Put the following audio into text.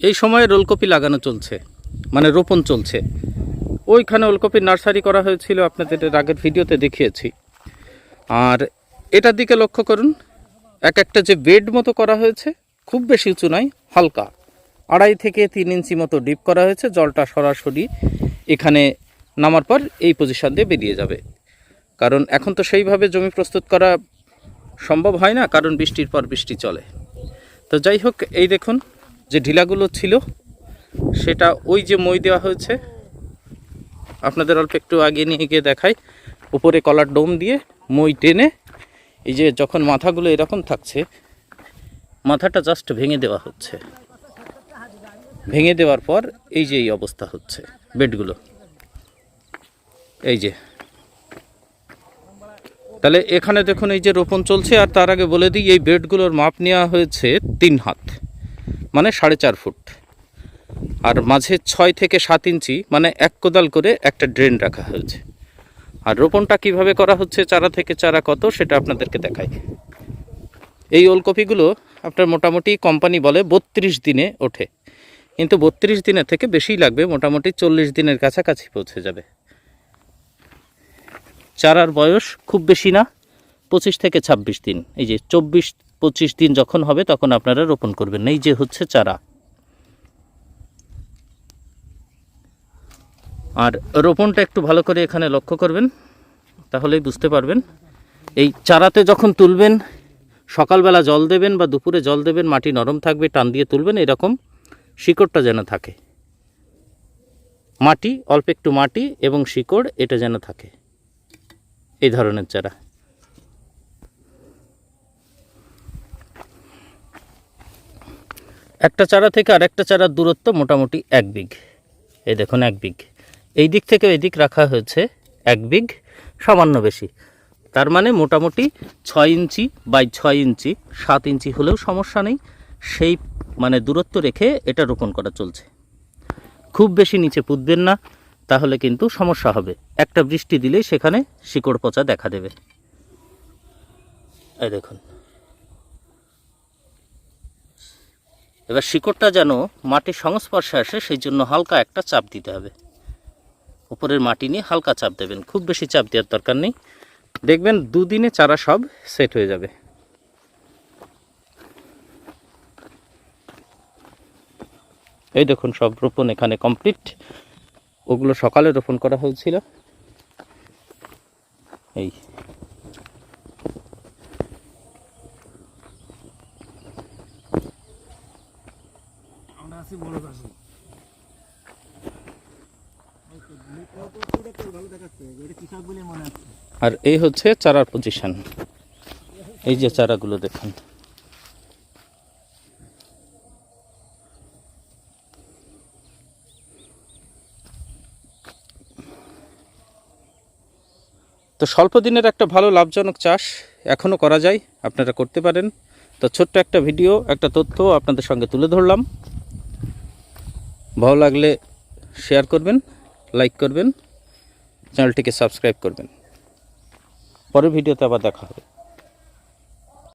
এই সময়ে ওলকপি লাগানো চলছে মানে রোপণ চলছে। ওইখানে ওলকপির নার্সারি করা হয়েছিল, আপনাদের আগের ভিডিওতে দেখিয়েছি। আর এটার দিকে লক্ষ্য করুন, এক একটা যে বেড মতো করা হয়েছে, খুব বেশি উঁচু নয়, হালকা। আড়াই থেকে তিন ইঞ্চি মতো ডিপ করা হয়েছে, জলটা সরাসরি এখানে নামার পর এই পজিশন দিয়ে বেরিয়ে যাবে। কারণ এখন তো সেইভাবে জমি প্রস্তুত করা সম্ভব হয় না, কারণ বৃষ্টির পর বৃষ্টি চলে। তো যাই হোক, এই দেখুন যে ঢিলাগুলো ছিল, সেটা ওই যে মই দেওয়া হয়েছে। আপনাদের অল্প একটু আগে নিয়ে গিয়ে দেখাই। উপরে কলার ডোম দিয়ে মই টেনে এই যে যখন মাথাগুলো এরকম থাকছে, মাথাটা জাস্ট ভেঙে দেওয়া হচ্ছে। ভেঙে দেওয়ার পর এই যে এই অবস্থা হচ্ছে, বেডগুলো। এই যে। তাহলে এখানে দেখুন এই যে রোপণ চলছে, আর তার আগে বলে দিই, এই বেডগুলোর মাপ নেওয়া হয়েছে তিন হাত। মানে সাড়ে চার ফুট। আর মাঝে ছয় থেকে সাত ইঞ্চি মানে এক কোদাল করে একটা ড্রেন রাখা হয়েছে। আর রোপণটা কীভাবে করা হচ্ছে, চারা থেকে চারা কত, সেটা আপনাদেরকে দেখাই। এই ওলকপিগুলো আপনার মোটামুটি কোম্পানি বলে বত্রিশ দিনে ওঠে। কিন্তু বত্রিশ দিনের থেকে বেশিই লাগবে, মোটামুটি চল্লিশ দিনের কাছাকাছি পৌঁছে যাবে। চারার বয়স খুব বেশি না, পঁচিশ থেকে ছাব্বিশ দিন। এই যে চব্বিশ পঁচিশ দিন যখন হবে, তখন আপনারা রোপণ করবেন। এই যে হচ্ছে চারা। আর রোপণটা একটু ভালো করে এখানে লক্ষ্য করবেন, তাহলেই বুঝতে পারবেন। এই চারাতে যখন তুলবেন, সকালবেলা জল দেবেন বা দুপুরে জল দেবেন, মাটি নরম থাকবে, টান দিয়ে তুলবেন, এরকম শিকড়টা যেন থাকে। মাটি, অল্প একটু মাটি এবং শিকড়, এটা যেন থাকে। এই ধরনের চারা। একটা চারা থেকে আরেকটা চারার দূরত্ব মোটামুটি এক বিঘ। এই দেখুন, এক বিঘ। এই দিক থেকে এই দিক রাখা হয়েছে এক বিঘ, সামান্য বেশি। তার মানে মোটামুটি ছয় ইঞ্চি বাই ছয় ইঞ্চি, সাত ইঞ্চি হলেও সমস্যা নেই। সেই মানে দূরত্ব রেখে এটা রোপণ করা চলছে। খুব বেশি নিচে পুঁতবেন না, তাহলে কিন্তু সমস্যা হবে। একটা বৃষ্টি দিলেই সেখানে শিকড় পচা দেখা দেবে। এই দেখুন। এবার শিকড়টা যেন মাটির সংস্পর্শে আসে, সেই জন্য হালকা একটা চাপ দিতে হবে। উপরের মাটি নিয়ে হালকা চাপ দেবেন, খুব বেশি চাপ দেওয়ার দরকার নেই। দেখবেন দুদিনে চারা সব সেট হয়ে যাবে। এই দেখুন, সব রোপণ এখানে কমপ্লিট। ওগুলো সকালে রোপণ করা হয়েছিল। এই। বড় আর এই হচ্ছে চারার পজিশন এই যে চারাগুলো দেখুন। তো স্বল্প দিনের একটা ভালো লাভজনক চাষ এখনও করা যায়, আপনারা করতে পারেন। তো ছোট্ট একটা ভিডিও, একটা তথ্য আপনাদের সঙ্গে তুলে ধরলাম। ভালো লাগলে শেয়ার করবেন লাইক করবেন চ্যানেলটিকে সাবস্ক্রাইব করবেন। পরের ভিডিওতে আবার দেখা হবে।